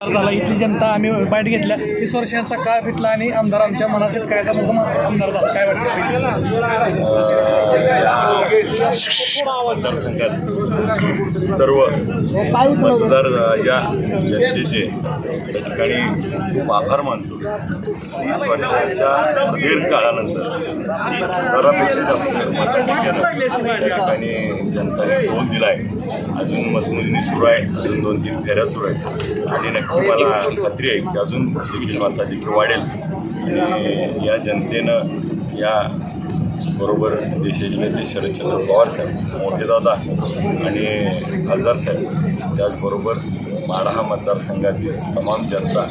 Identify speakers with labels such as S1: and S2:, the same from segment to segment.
S1: झाला. इथली जनता आम्ही बाईट घेतल्या. तीस वर्षांचा काळ फिटला आणि आमदार आमच्या मना शेतकऱ्याचा मुख्य आमदार झाला. काय वाटतं?
S2: मतदारसंघात सर्व मतदार ज्या जनतेचे त्या ठिकाणी खूप आभार मानतो. तीस वर्षाच्या दीर्घ काळानंतर तीस हजारापेक्षा जास्त मतांनी त्या ठिकाणी जनताने कौल दिला आहे अजून मतमोजणी सुरू आहे. अजून दोन तीन फेऱ्या सुरू आहेत. आणि नक्की मला खात्री आहे की अजून देखील मताधिक्य वाढेल? आणि या जनतेनं या बरोबर देशाचे नेते शरदचंद्र पवार साहेब मोठे दादा आणि खासदार साहेब त्याचबरोबर माढा हा मतदारसंघातील तमाम जनता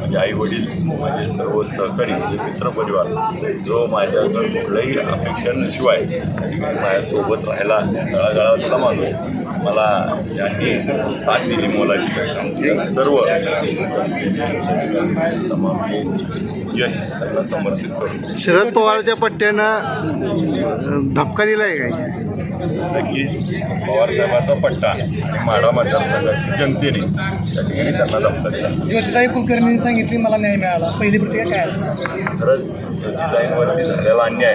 S2: माझे आई वडील माझे सर्व सहकारी माझे मित्रपरिवार जो माझ्याकडे कुठल्याही अपेक्षा नशिवाय त्या ठिकाणी माझ्यासोबत राहायला तळागाळातला माणूस मला ज्यांनी साथ दिली मोलाची सर्व यश त्यांना समर्पित करतो
S3: शरद पवारच्या पट्ट्यानं अं, धपका दिलाय काय?
S2: नक्कीच पवारसाहेबांचा पट्टा आणि माढा मतदारसंघातील जनतेने त्या ठिकाणी त्यांना धमका दिला.
S1: ज्योतिताई कुलकर्णींनी सांगितली मला न्याय मिळाला. पहिली प्रतिक्रिया काय असणार
S2: खरंच ज्योतिताईंवरती झालेला अन्याय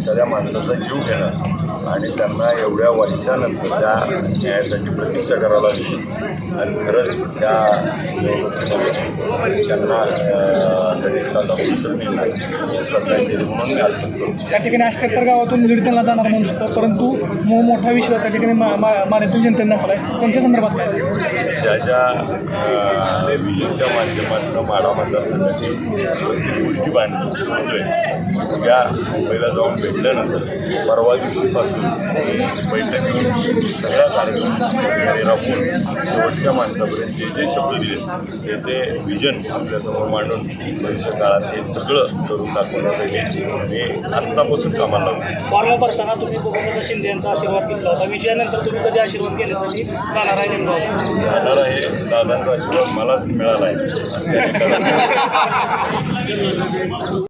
S2: एखाद्या माणसाचा जीव घेणं आणि त्यांना एवढ्या वर्षानंतर त्या न्यायासाठी प्रतीक्षा करावी लागली आणि खरंच त्या निवडणुकीमध्ये त्यांना गणेश काका श्रद्धांजली म्हणून मी अर्पण करतो.
S1: त्या ठिकाणी अष्ट्याहत्तर गावातून लीड त्यांना जाणार म्हणत होतं परंतु मोठा विश्वास त्या ठिकाणी मा- मा- माड्यातील जनतेने दाखवला आहे त्यांच्या संदर्भात काय?
S2: ज्या ज्या टेलिव्हिजनच्या माध्यमातून माढा मतदारसंघाची गोष्टी बांधतोय त्या मुंबईला जाऊन भेटल्यानंतर परवा दिवशीपासून बैठक घेऊन सगळ्या कार्यक्रमांनी राबवून शेवटच्या माणसापर्यंत जे जे शब्द दिले ते ते विजन आपल्यासमोर मांडून भविष्य काळात हे सगळं करून दाखवण्यासाठी मी आत्तापासून कामाला लागलो
S1: फॉर्म भरताना तुम्ही शिंदे यांचा आशीर्वाद घेतला होता. विजयानंतर तुम्ही कधी आशीर्वाद घेण्यासाठी जाणार आहे नेमकं?
S2: जाणार आहे. दादांचा आशीर्वाद मलाच मिळाला आहे. असं.